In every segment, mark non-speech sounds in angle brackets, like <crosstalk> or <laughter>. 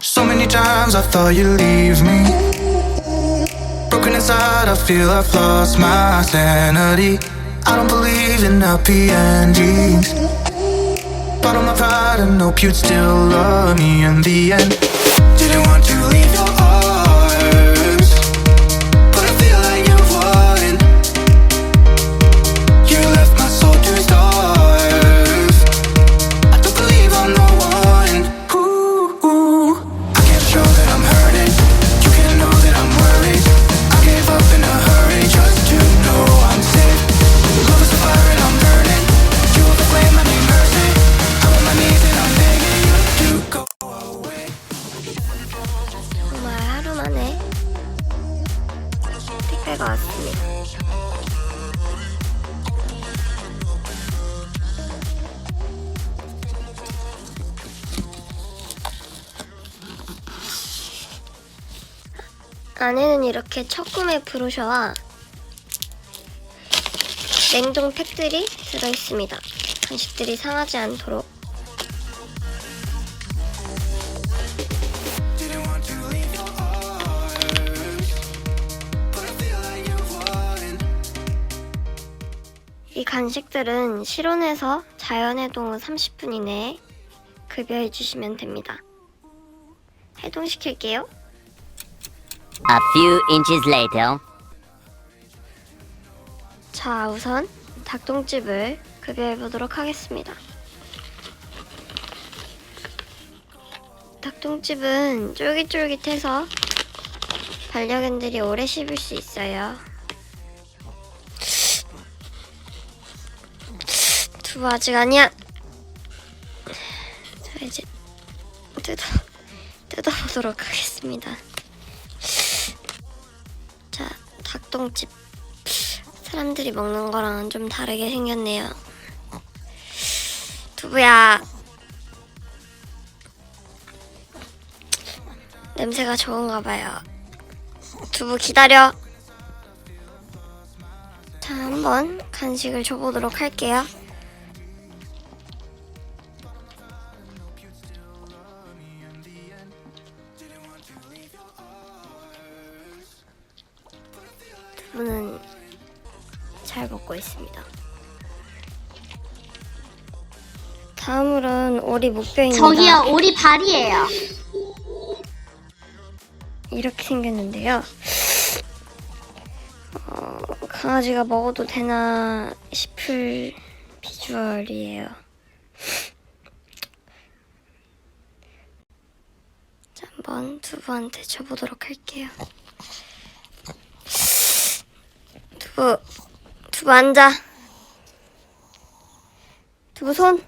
So many times I thought you'd leave me. Broken inside, I feel I've lost my sanity. I don't believe in happy endings. Bought all my pride and hope you'd still love me in the end. 택배가 왔습니다. 안에는 이렇게 첫 구매 브로셔와 냉동 팩들이 들어있습니다. 간식들이 상하지 않도록 이 간식들은 실온에서 자연해동 후 30분 이내에 급여해 주시면 됩니다. 해동시킬게요. A few inches later. 자, 우선 닭똥집을 급여해 보도록 하겠습니다. 닭똥집은 쫄깃쫄깃해서 반려견들이 오래 씹을 수 있어요. 두부 아직 아니야. 자, 이제 뜯어 뜯어보도록 하겠습니다. 자, 닭똥집 사람들이 먹는 거랑은 좀 다르게 생겼네요. 두부야. 냄새가 좋은가 봐요. 두부 기다려. 자, 한번 간식을 줘보도록 할게요. 두부는 잘 먹고 있습니다. 다음으로는 오리 목뼈입니다. 저기요, 오리 발이에요. 이렇게 생겼는데요. 어, 강아지가 먹어도 되나 싶을 비주얼이에요. 자, 한번 두부한테 줘보도록 할게요. 두부, 두부 앉아. 두부 손.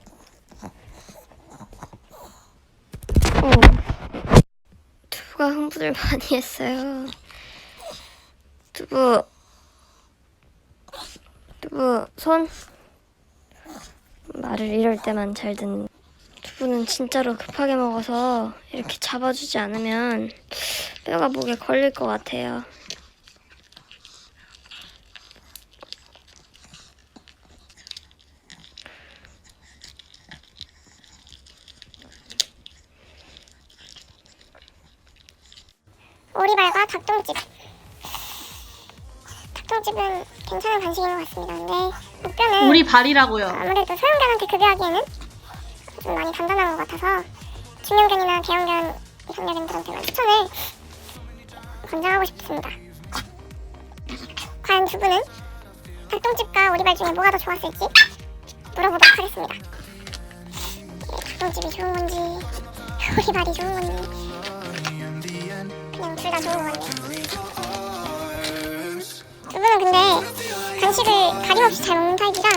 어. 두부가 흥분을 많이 했어요. 두부, 두부 손. 말을 이럴 때만 잘 듣는. 두부는 진짜로 급하게 먹어서 이렇게 잡아주지 않으면 뼈가 목에 걸릴 것 같아요. 오리발과 닭똥집. 닭똥집은 괜찮은 간식인 것 같습니다. 근데 목뼈는 오리 발이라고요. 아무래도 소형견한테 급여하기에는 좀 많이 단단한 것 같아서 중형견이나 대형견 반려견들한테만 추천을 권장하고 싶습니다. 과연 두 분은 닭똥집과 오리발 중에 뭐가 더 좋았을지 물어보도록 하겠습니다. 네, 닭똥집이 좋은 건지 <laughs> 오리발이 좋은 건지 그냥 둘 다 좋은 것 같네요. 두 분은 근데 간식을 가림 없이 잘 먹는 타입이라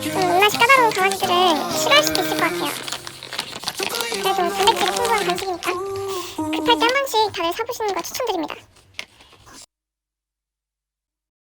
좀 입맛이 까다로운 강아지들은 싫어할 수도 있을 것 같아요. 그래도 단백질이 풍부한 간식이니까 급할 때 한 번씩 다들 사보시는 거 추천드립니다.